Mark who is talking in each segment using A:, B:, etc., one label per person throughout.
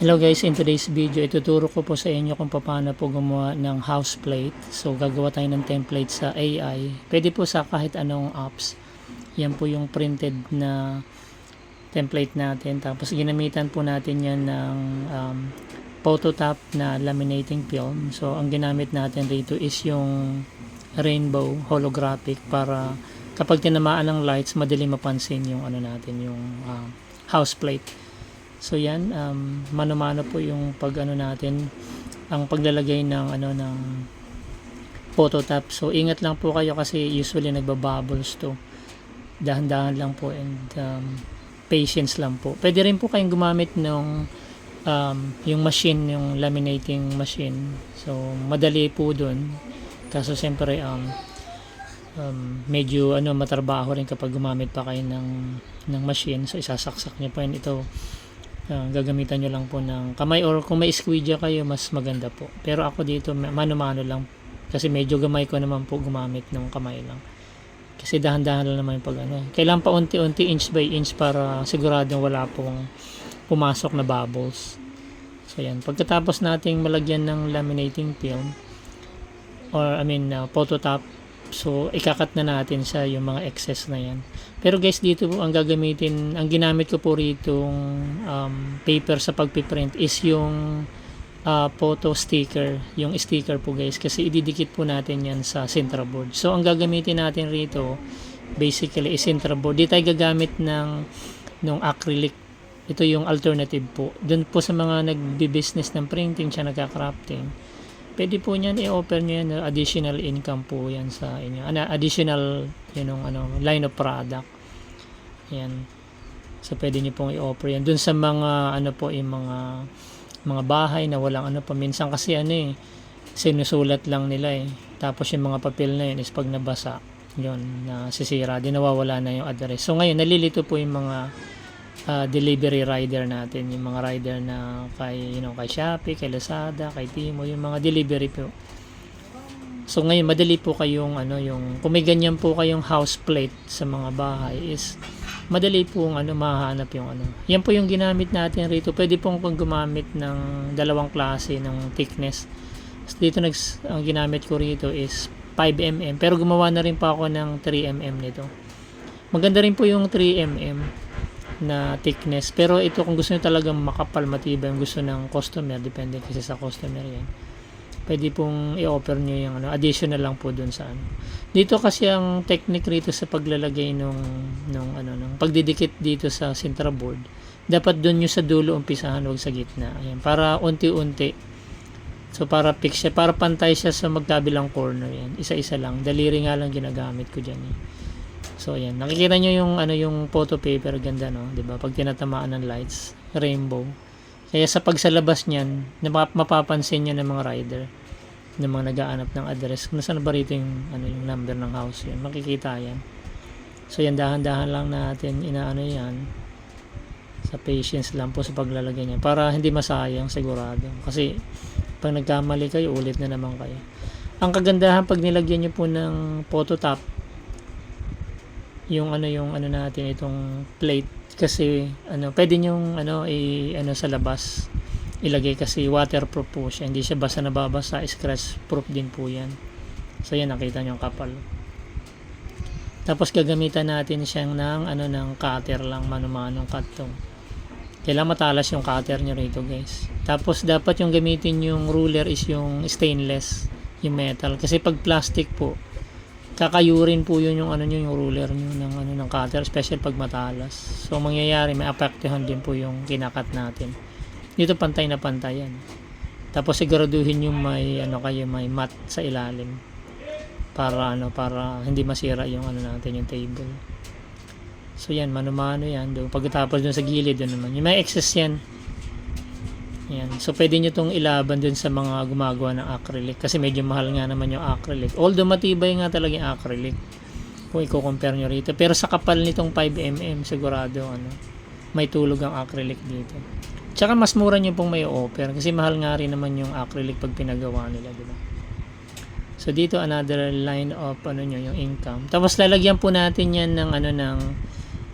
A: Hello guys, in today's video, ituturo ko po sa inyo kung paano po gumawa ng house plate. So, gagawa tayo ng template sa AI. Pwede po sa kahit anong apps. Yan po yung printed na template natin. Tapos, ginamitan po natin yan ng um, phototap na laminating film. So, ang ginamit natin rito is yung rainbow holographic para kapag tinamaan ng lights, madali mapansin yung ano natin, yung um, house plate. So yan, um, mano-mano po yung pag ano natin, ang paglalagay ng ano ng phototap. So ingat lang po kayo kasi usually nagbabubbles to. Dahan-dahan lang po and um, patience lang po. Pwede rin po kayong gumamit ng um, yung machine, yung laminating machine. So madali po dun. Kaso siyempre um, um, medyo ano matrabaho rin kapag gumamit pa kayo ng ng machine. So isasaksak niyo pa yun ito Ah, gagamitan nyo lang po ng kamay or kung may squidja kayo mas maganda po. Pero ako dito mano-mano lang. Kasi medyo gamay ko naman po gumamit ng kamay lang. Kasi dahan-dahan lang naman yung pag ano kailangan pa unti-unti inch by inch para siguradong wala pong pumasok na bubbles. So yan. Pagkatapos nating malagyan ng laminating film or I mean uh, phototop So, ikakat na natin sa yung mga excess na yan. Pero guys, dito po ang gagamitin, ang ginamit ko po rito um, paper sa pagpiprint is yung uh, photo sticker, yung sticker po guys, kasi ididikit po natin yan sa Sintra board. So, ang gagamitin natin rito, basically is Sintra board. Di tayo gagamit ng ng acrylic. Ito yung alternative po. Doon po sa mga nagbi-business ng printing, siya nagka-crafting pwede po niyan i-offer niyo yan additional income po yan sa inyo. Ano, additional yun know, ano, line of product. Yan. So pwede niyo pong i-offer yan. Dun sa mga ano po yung mga mga bahay na walang ano pa minsan kasi ano eh sinusulat lang nila eh. Tapos yung mga papel na yun is pag nabasa yun na sisira di nawawala na yung address. So ngayon nalilito po yung mga uh, delivery rider natin, yung mga rider na kay you know, kay Shopee, kay Lazada, kay Timo, yung mga delivery po. So ngayon madali po kayong ano yung kung may ganyan po kayong house plate sa mga bahay is madali po ano mahanap yung ano. Yan po yung ginamit natin rito. Pwede pong kung gumamit ng dalawang klase ng thickness. So, dito nags ang ginamit ko rito is 5 mm pero gumawa na rin pa ako ng 3 mm nito. Maganda rin po yung 3 mm na thickness. Pero ito kung gusto niyo talagang makapal, matibay ang gusto ng customer, depende kasi sa customer yan. Pwede pong i-offer niyo yung ano, additional lang po dun sa ano. Dito kasi ang technique rito sa paglalagay nung nung ano nung pagdidikit dito sa center board. Dapat doon niyo sa dulo umpisahan, wag sa gitna. Ayan, para unti-unti. So para fix siya, para pantay siya sa magkabilang corner yan. Isa-isa lang. Daliri nga lang ginagamit ko diyan eh. So ayan, nakikita nyo yung ano yung photo paper ganda no, 'di ba? Pag tinatamaan ng lights, rainbow. Kaya sa pagsalabas niyan, mapapansin niya ng mga rider ng mga nag-aanap ng address. Kung nasaan ba rito yung ano yung number ng house yun, makikita yan. So yan dahan-dahan lang natin inaano yan sa patience lang po sa paglalagay niya para hindi masayang sigurado. Kasi pag nagkamali kayo, ulit na naman kayo. Ang kagandahan pag nilagyan niyo po ng phototop yung ano yung ano natin itong plate. Kasi ano pwede yung ano i ano sa labas. Ilagay kasi waterproof po siya. Hindi siya basta nababasa scratch proof din po yan. So yan nakita nyo yung kapal. Tapos gagamitan natin siyang ng ano ng cutter lang mano-manong cut to kailangan matalas yung cutter nyo rito guys. Tapos dapat yung gamitin yung ruler is yung stainless yung metal. Kasi pag plastic po kakayurin po yun yung ano nyo, yung ruler nyo ng ano ng cutter, special pag matalas. So mangyayari may apektuhan din po yung kinakat natin. Dito pantay na pantay yan. Tapos siguraduhin yung may ano kayo may mat sa ilalim para ano para hindi masira yung ano natin yung table. So yan, mano-mano yan. Do. Pagkatapos dun sa gilid dun naman. Yung may excess yan. Yan. So, pwede nyo itong ilaban dun sa mga gumagawa ng acrylic. Kasi medyo mahal nga naman yung acrylic. Although matibay nga talaga yung acrylic. Kung i-compare nyo rito. Pero sa kapal nitong 5mm, sigurado ano, may tulog ang acrylic dito. Tsaka mas mura nyo pong may offer. Kasi mahal nga rin naman yung acrylic pag pinagawa nila. Diba? So, dito another line of ano nyo, yung income. Tapos lalagyan po natin yan ng ano ng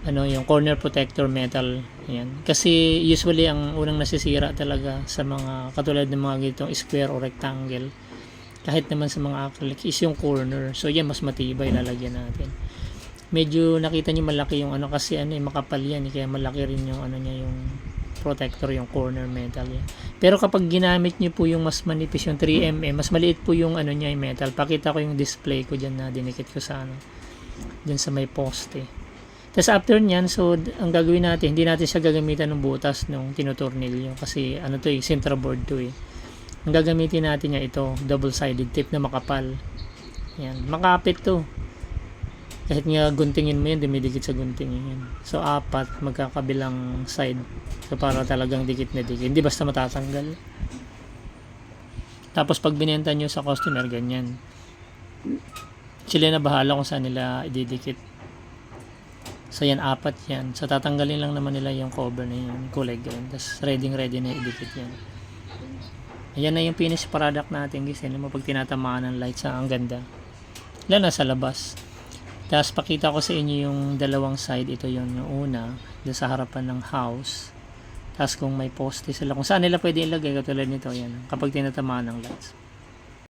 A: ano yung corner protector metal yan kasi usually ang unang nasisira talaga sa mga katulad ng mga ganitong square o rectangle kahit naman sa mga acrylic is yung corner. So yan mas matibay lalagyan natin. Medyo nakita niyo malaki yung ano kasi ano eh, makapal yan eh, kaya malaki rin yung ano niya yung protector yung corner metal yan. pero kapag ginamit niyo po yung mas manipis yung 3mm mas maliit po yung ano niya yung metal. Pakita ko yung display ko dyan na dinikit ko sa ano dyan sa may poste tapos after nyan, so ang gagawin natin, hindi natin siya gagamitan ng butas nung tinutornilyo kasi ano to eh, centerboard to eh. Ang gagamitin natin niya ito, double-sided tape na makapal. Yan, makapit to. Kahit nga guntingin mo yan, dumidikit sa guntingin yan. So apat, magkakabilang side. So para talagang dikit na dikit. Hindi basta matatanggal. Tapos pag binenta nyo sa customer, ganyan. Sila na bahala kung saan nila ididikit. So yan, apat yan. So tatanggalin lang naman nila yung cover na yun, kulay green. Tapos ready ready na idikit yan. Ayan na yung finished product natin guys. Alam mo pag tinatamaan ng lights, ah, ang ganda. Yan nasa labas. Tapos pakita ko sa inyo yung dalawang side. Ito yun, yung una, doon sa harapan ng house. Tapos kung may poste sila, kung saan nila pwede ilagay, katulad nito, yan. Kapag tinatamaan ng lights.